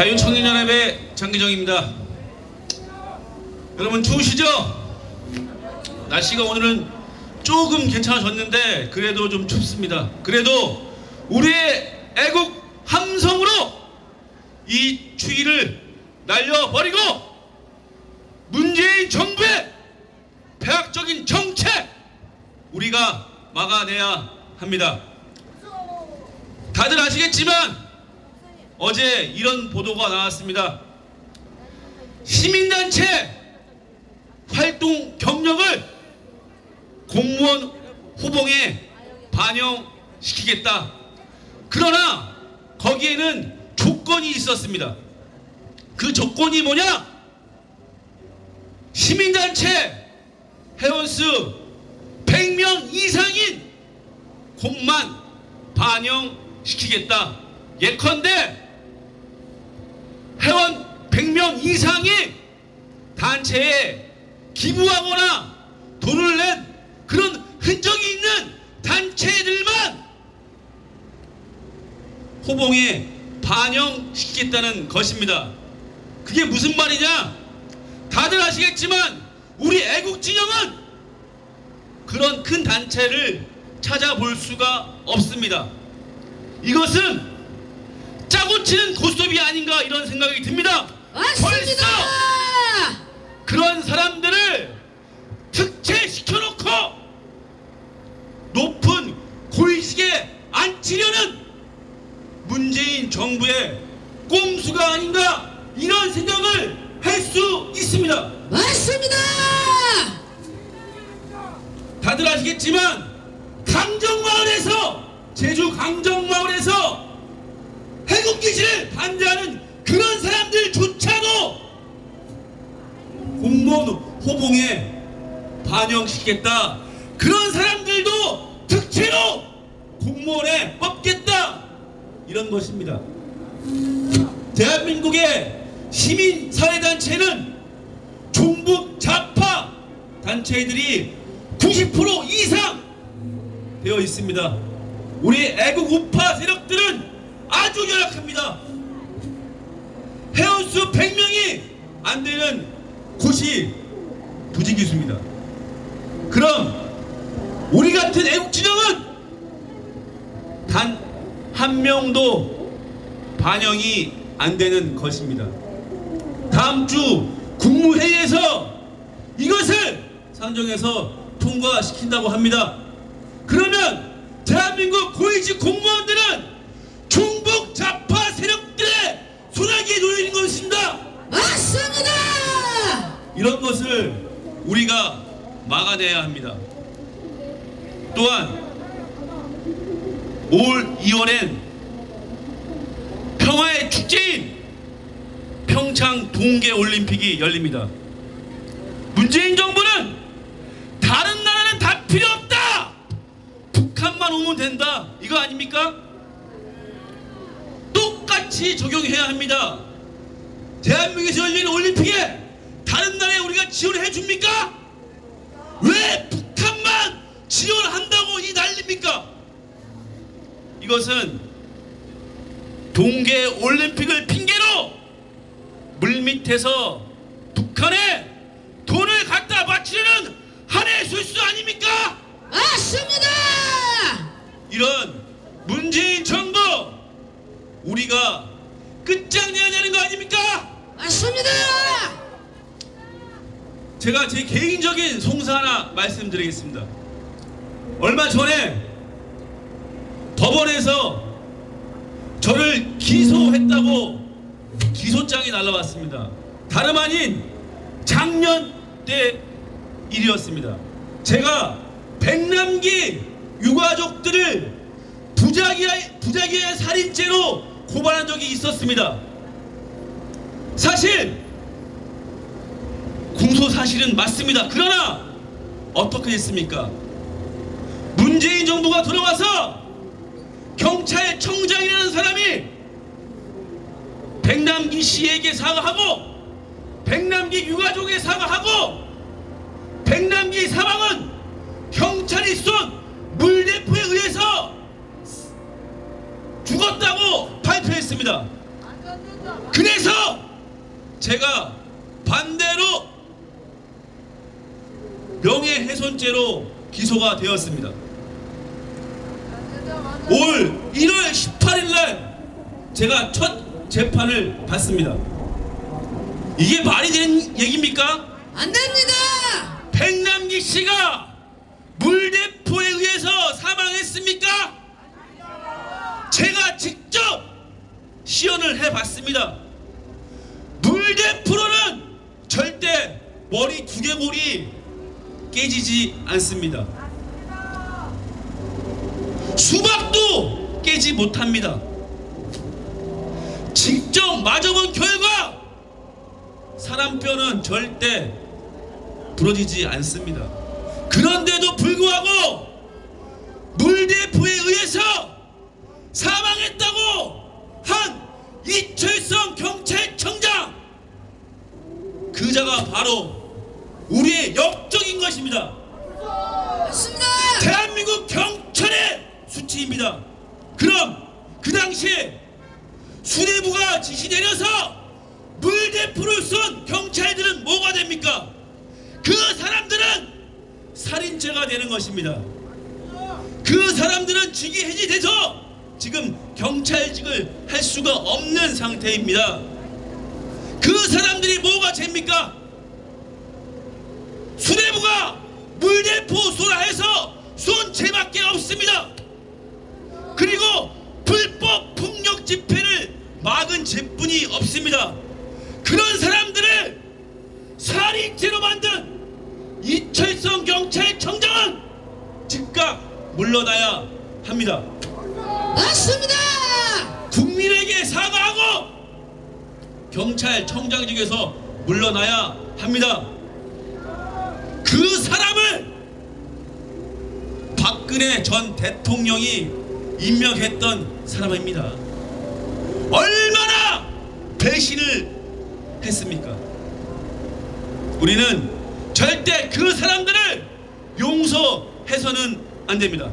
자유청년연합의 장기정입니다. 여러분 추우시죠? 날씨가 오늘은 조금 괜찮아졌는데 그래도 좀 춥습니다. 그래도 우리의 애국 함성으로 이 추위를 날려버리고 문재인 정부의 폐악적인 정책 우리가 막아내야 합니다. 다들 아시겠지만 어제 이런 보도가 나왔습니다. 시민단체 활동 경력을 공무원 후봉에 반영시키겠다. 그러나 거기에는 조건이 있었습니다. 그 조건이 뭐냐? 시민단체 회원수 100명 이상인 곳만 반영시키겠다. 예컨대 100명 이상이 단체에 기부하거나 돈을 낸 그런 흔적이 있는 단체들만 호봉에 반영시키겠다는 것입니다. 그게 무슨 말이냐? 다들 아시겠지만 우리 애국 진영은 그런 큰 단체를 찾아볼 수가 없습니다. 이것은 짜고 치는 고스톱이 아닌가 이런 생각이 듭니다. 맞습니다. 그런 사람들을 특채시켜놓고 높은 고위직에 앉히려는 문재인 정부의 꼼수가 아닌가 이런 생각을 할 수 있습니다. 맞습니다. 다들 아시겠지만 강정마을에서 제주 강정마을에서 해국기지를 반대하는 그런 사람들조차도 공무원 호봉에 반영시키겠다. 그런 사람들도 특채로 공무원에 뽑겠다. 이런 것입니다. 대한민국의 시민사회단체는 종북 좌파 단체들이 90% 이상 되어 있습니다. 우리 애국 우파 세력들은 아주 열악합니다. 회원수 100명이 안 되는 곳이 부지기수입니다. 그럼 우리 같은 애국 진영은 단 한 명도 반영이 안 되는 것입니다. 다음 주 국무회의에서 이것을 상정해서 통과시킨다고 합니다. 그러면 대한민국 고위직 공무원들은 중북 좌파 세력들의 소나기에 놓이는 것입니다. 맞습니다. 이런 것을 우리가 막아내야 합니다. 또한 올 2월엔 평화의 축제인 평창 동계 올림픽이 열립니다. 문재인 정부는 다른 나라는 다 필요 없다. 북한만 오면 된다. 이거 아닙니까? 똑같이 적용해야 합니다. 대한민국에서 열리는 올림픽에 다른 나라에 우리가 지원해 줍니까? 왜 북한만 지원한다고 이 난립니까? 이것은 동계 올림픽을 핑계로 물밑에서 북한에 돈을 갖다 바치려는 한해 술수 아닙니까? 맞습니다. 이런 문재인 정부 우리가 끝장내야 되는 거 아닙니까? 맞습니다. 제가 제 개인적인 송사 하나 말씀드리겠습니다. 얼마 전에 법원에서 저를 기소했다고 기소장이 날라왔습니다. 다름 아닌 작년 때 일이었습니다. 제가 백남기 유가족들을 부작위의, 부작위의 살인죄로 고발한 적이 있었습니다. 사실 공소 사실은 맞습니다. 그러나 어떻게 됐습니까? 문재인 정부가 들어와서 경찰청장이라는 사람이 백남기 씨에게 사과하고 백남기 유가족에 사과하고 백남기 사망은 경찰이 쏜 물대포에 의해서 죽었다고 발표했습니다. 그래서 제가 반대로 명예훼손죄로 기소가 되었습니다. 올 1월 18일 날 제가 첫 재판을 받습니다. 이게 말이 되는 얘기입니까? 안 됩니다. 백남기 씨가 물대포에 의해서 사망했습니까? 제가 직접 시연을 해봤습니다. 물대포로는 절대 머리 두개골이 깨지지 않습니다. 수박도 깨지 못합니다. 직접 맞아본 결과 사람 뼈는 절대 부러지지 않습니다. 그런데도 불구하고 물대포에 의해서 사망했다고 한 이철성 경찰청장 그자가 바로 우리의 역 적인 것입니다. 대한민국 경찰의 수치입니다. 그럼 그 당시에 수뇌부가 지시 내려서 물대포를 쏜 경찰들은 뭐가 됩니까? 그 사람들은 살인죄가 되는 것입니다. 그 사람들은 직위 해지돼서 지금 경찰직을 할 수가 없는 상태입니다. 그 사람들이 뭐가 죄입니까? 수뇌부가 물대포 쏘라 해서 쏜 죄밖에 없습니다. 그리고 불법 폭력 집회를 막은 없습니다. 그런 사람들을 살인죄로 만든 이철성 경찰청장은 즉각 물러나야 합니다. 맞습니다. 국민에게 사과하고 경찰청장직에서 물러나야 합니다. 그 사람을 박근혜 전 대통령이 임명했던 사람입니다. 얼마나 배신을 했습니까? 우리는 절대 그 사람들을 용서해서는 안 됩니다.